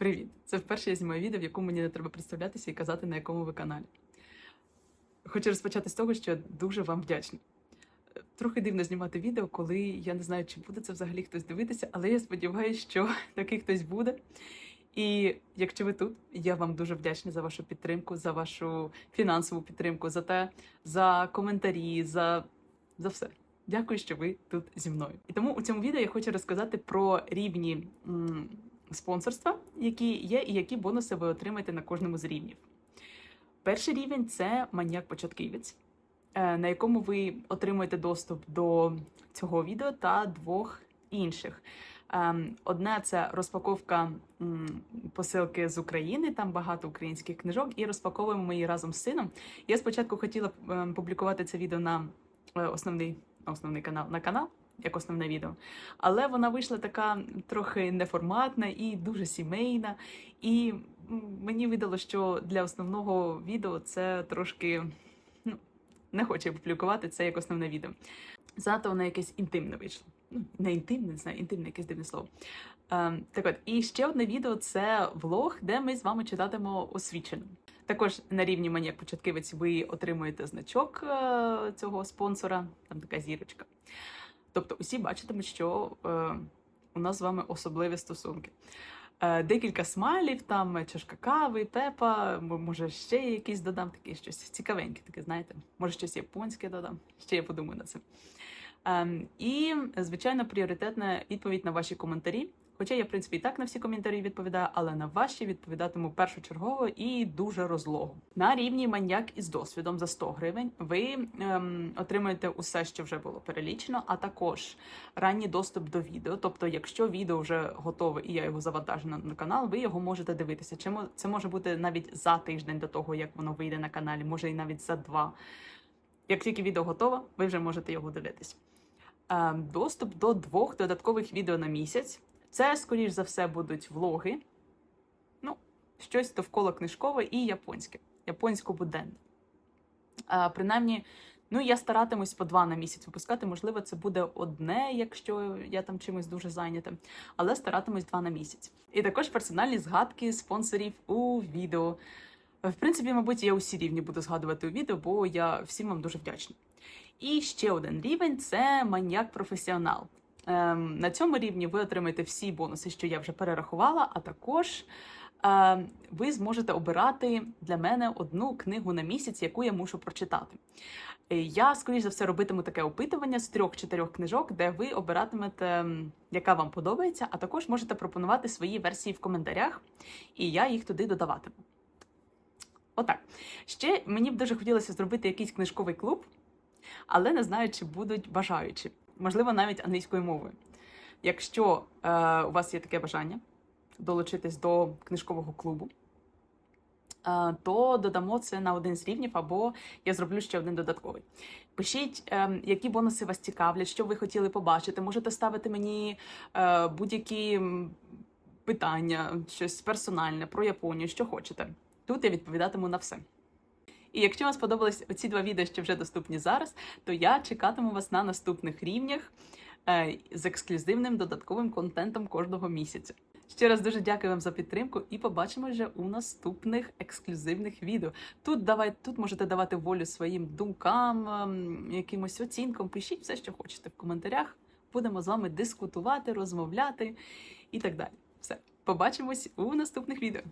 Привіт! Це вперше я знімаю відео, в якому мені не треба представлятися і казати, на якому ви каналі. Хочу розпочати з того, що я дуже вам вдячна. Трохи дивно знімати відео, коли я не знаю, чи буде це взагалі хтось дивитися, але я сподіваюся, що такий хтось буде. І якщо ви тут, я вам дуже вдячна за вашу підтримку, за вашу фінансову підтримку, за те, за коментарі, за, за все. Дякую, що ви тут зі мною. І тому у цьому відео я хочу розказати про рівні спонсорства, які є, і які бонуси ви отримаєте на кожному з рівнів. Перший рівень це маньяк-початківець, е, на якому ви отримуєте доступ до цього відео та двох інших. Ем, Одна це розпаковка посилки з України, там багато українських книжок, і розпаковуємо ми її разом з сином. Я спочатку хотіла ем, публікувати це відео на е, основний, основний канал на канал. Як основне відео, але вона вийшла така трохи неформатна і дуже сімейна. І мені видало, що для основного відео це трошки ну, не хочу я публікувати це як основне відео. Занадто воно якесь інтимне вийшло. Ну, не інтимне, не знаю, інтимне якесь дивне слово. Ем, так от, і ще одне відео це влог, де ми з вами читатимо освічено. Також на рівні маньяк початківець ви отримуєте значок е, цього спонсора, там така зірочка. Тобто усі бачитимуть, що е, у нас з вами особливі стосунки. Е, декілька смайлів, там чашка кави, тепа, може ще якісь додам, таке щось цікавеньке, таке, знаєте, може щось японське додам. Ще я подумаю над цим. Е, і, звичайно, пріоритетна відповідь на ваші коментарі. Хоча я, в принципі, і так на всі коментарі відповідаю, але на ваші відповідатиму першочергово і дуже розлого. На рівні маньяк із досвідом за 100 гривень ви ем, отримуєте усе, що вже було перелічено, а також ранній доступ до відео. Тобто, якщо відео вже готове і я його завантажу на, на канал, ви його можете дивитися. Чи мо- це може бути навіть за тиждень до того, як воно вийде на каналі, може і навіть за два. Як тільки відео готове, ви вже можете його дивитись. Е, Доступ до двох додаткових відео на місяць. Це, скоріш за все, будуть влоги. Ну, щось довкола книжкове і японське. Японсько-буденне. Принаймні, ну я старатимусь по два на місяць випускати. Можливо, це буде одне, якщо я там чимось дуже зайнята, але старатимусь два на місяць. І також персональні згадки спонсорів у відео. В принципі, мабуть, я усі рівні буду згадувати у відео, бо я всім вам дуже вдячна. І ще один рівень це маньяк професіонал. Ем, на цьому рівні ви отримаєте всі бонуси, що я вже перерахувала, а також ем, ви зможете обирати для мене одну книгу на місяць, яку я мушу прочитати. Е, Я, скоріш за все, робитиму таке опитування з трьох-чотирьох книжок, де ви обиратимете, яка вам подобається, а також можете пропонувати свої версії в коментарях, і я їх туди додаватиму. Отак. Ще мені б дуже хотілося зробити якийсь книжковий клуб, але не знаю, чи будуть бажаючі. Можливо, навіть англійською мовою. Якщо е, у вас є таке бажання долучитись до книжкового клубу, е, то додамо це на один з рівнів, або я зроблю ще один додатковий. Пишіть, е, які бонуси вас цікавлять, що ви хотіли побачити. Можете ставити мені е, будь-які питання, щось персональне про Японію, що хочете. Тут я відповідатиму на все. І якщо вам сподобались оці два відео, що вже доступні зараз, то я чекатиму вас на наступних рівнях е, з ексклюзивним додатковим контентом кожного місяця. Ще раз дуже дякую вам за підтримку і побачимо вже у наступних ексклюзивних відео. Тут давай, тут можете давати волю своїм думкам, ем, якимось оцінкам. Пишіть все, що хочете в коментарях. Будемо з вами дискутувати, розмовляти і так далі. Все, побачимось у наступних відео.